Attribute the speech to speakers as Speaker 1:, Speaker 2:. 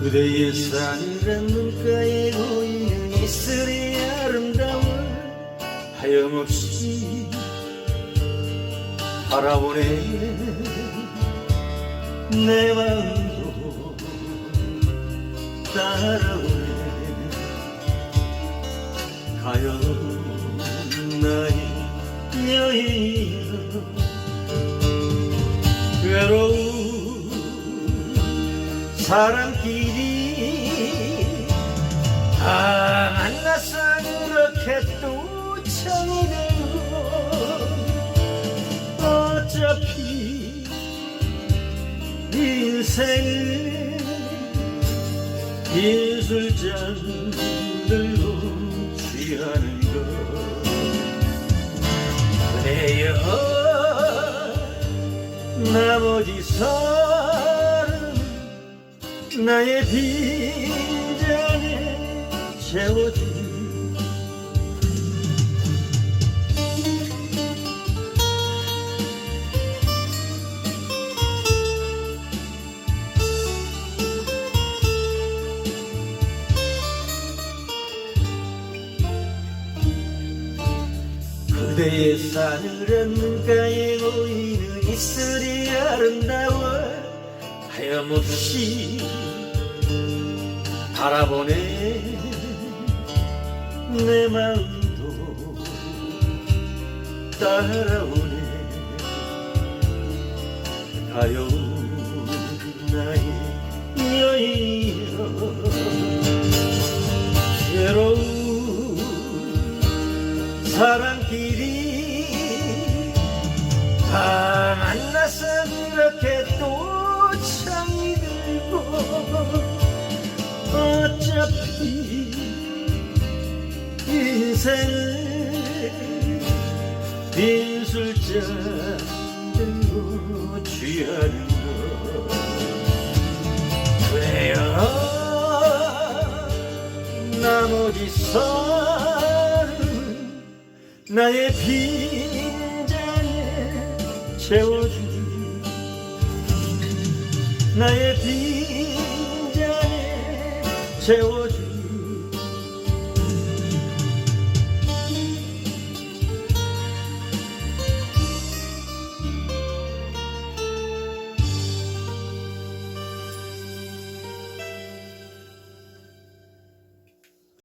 Speaker 1: 그대의 싸늘한 눈가에 고이는 이슬의 아름다움을 하염없이 바라보네. 내 마음도 따라오네. 가요 나의 여인아 외로운 사람끼리 다 만나서 그렇게 또 정이 되고 어차피 인생은 빈술잔 들고 취하는 것. 그래요 나머지 사람 나의 빈잔에 채워줄 그대의 싸늘한 눈가에 하염없이 바라보네. 내 마음도 따라오네. 가요 나의 여인이여 외로운 사람끼리 다 만나서 그렇게 인생은 빈술잔 들고 취하는 것 그래요? 나머지 사람 나의 빈잔에 채워주리 나의 빈잔에 채워주리